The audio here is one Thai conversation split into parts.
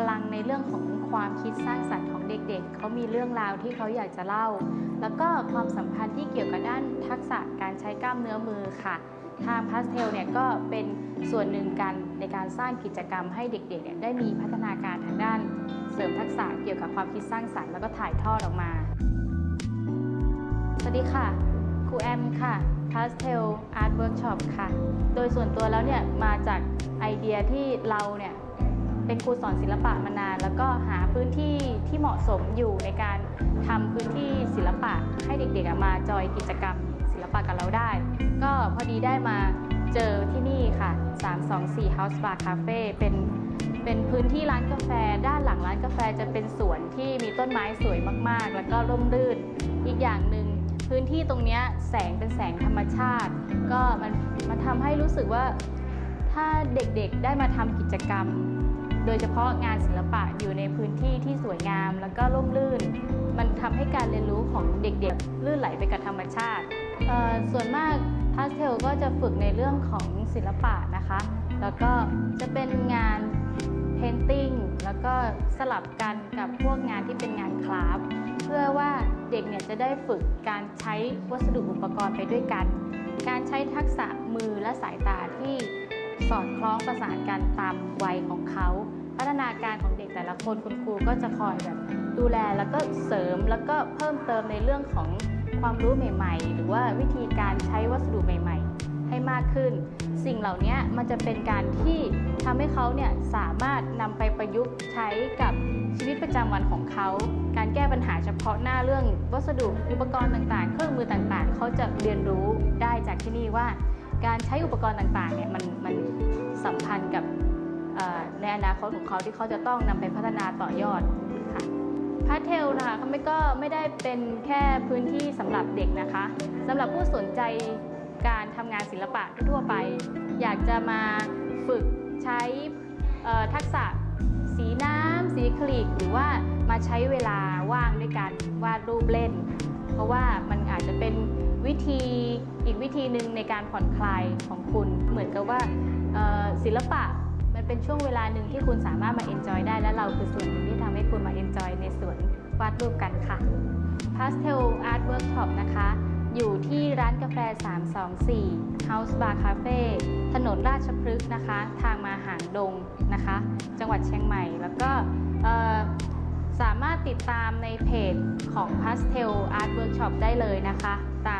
พลังในเรื่องของความคิดสร้างสรรค์ของเด็กๆ เขามีเรื่องราวที่เขาอยากจะเล่า แล้วก็ความสัมพันธ์ที่เกี่ยวกับด้านทักษะการใช้กล้ามเนื้อมือค่ะ ทางพาสเทลเนี่ยก็เป็นส่วนหนึ่งการในการสร้างกิจกรรมให้เด็กๆเนี่ยได้มีพัฒนาการทางด้าน เสริมทักษะเกี่ยวกับความคิดสร้างสรรค์แล้วก็ถ่ายทอดออกมา สวัสดีค่ะ ครูแอมค่ะพาสเทลอาร์ตเวิร์กช็อปค่ะ โดยส่วนตัวแล้วเนี่ยมาจากไอเดียที่เราเนี่ย เป็นครูสอนศิลปะมานาน แล้วก็หาพื้นที่ที่เหมาะสมอยู่ในการทำพื้นที่ศิลปะให้เด็กๆมาจอยกิจกรรมศิลปะกับเราได้ ก็พอดีได้มาเจอที่นี่ค่ะ 324 House Bar Cafe เป็นเป็นพื้นที่ร้านกาแฟ ด้านหลังร้านกาแฟจะเป็นสวนที่มีต้นไม้สวยมากๆ แล้วก็ร่มรื่น อีกอย่างหนึ่งพื้นที่ตรงนี้แสงเป็นแสงธรรมชาติ ก็มันมันทำให้รู้สึกว่าถ้าเด็กๆได้มาทำกิจกรรม โดยเฉพาะงานศิลปะอยู่ในพื้นที่ที่สวยงาม แล้วก็ร่มรื่น มันทำให้การเรียนรู้ของเด็กๆ ลื่นไหลไปกับธรรมชาติ ส่วนมากพาสเทลก็จะฝึกในเรื่องของศิลปะนะคะ แล้วก็จะเป็นงานเพนติ้งแล้วก็สลับกันกับพวกงานที่เป็นงานคราฟเพื่อว่าเด็กเนี่ยจะได้ฝึกการใช้วัสดุอุปกรณ์ไปด้วยกัน การใช้ทักษะมือและสายตาที่ สอดคล้องประสานกันตามวัยของเขา พัฒนาการของเด็กแต่ละคนคุณครูก็จะคอยแบบดูแลแล้วก็เสริมแล้วก็เพิ่มเติมในเรื่องของความรู้ใหม่ ๆ หรือว่าวิธีการใช้วัสดุใหม่ ๆ ให้มากขึ้น สิ่งเหล่านี้มันจะเป็นการที่ทำให้เขาเนี่ยสามารถนำไปประยุกต์ใช้กับชีวิตประจำวันของเขา การแก้ปัญหาเฉพาะหน้าเรื่องวัสดุอุปกรณ์ต่างๆ เครื่องมือต่างๆ เขาจะเรียนรู้ได้จากที่นี่ว่า การใช้อุปกรณ์ต่างๆเนี่ยมันมันสัมพันธ์กับในอนาคตของเขาที่เขาจะต้องนำไปพัฒนาต่อยอดค่ะพาร์ทเทลนะคะเขาไม่ก็ไม่ได้เป็นแค่พื้นที่สำหรับเด็กนะคะสำหรับผู้สนใจการทำงานศิลปะทั่วไป อยากจะมาฝึกใช้ทักษะสีน้ำสีคลิกหรือว่ามาใช้เวลาว่างด้วยการวาดรูปเล่น เพราะว่ามันอาจจะเป็น วิธีอีกวิธีหนึ่งในการผ่อนคลายของคุณ เหมือนกับว่าศิลปะมันเป็นช่วงเวลาหนึ่งที่คุณสามารถมาเอนจอยได้และเราคือส่วนหนึ่งที่ทำให้คุณมาเอนจอยในสวนวาดรูปกันค่ะ Pastel Art Workshop นะคะ อยู่ที่ร้านกาแฟ 324 House Bar Cafe ถนนราชพฤกษ์นะคะ ทางมาหางดงนะคะ จังหวัดเชียงใหม่ แล้วก็สามารถติดตามในเพจของ Pastel Art Workshop ได้เลยนะคะ ตาม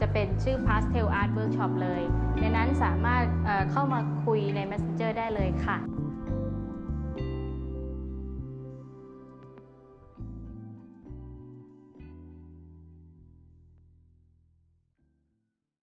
จะเป็นชื่อ Pastel Art Workshop เลย ในนั้นสามารถเข้ามาคุยใน Messenger ได้เลยค่ะ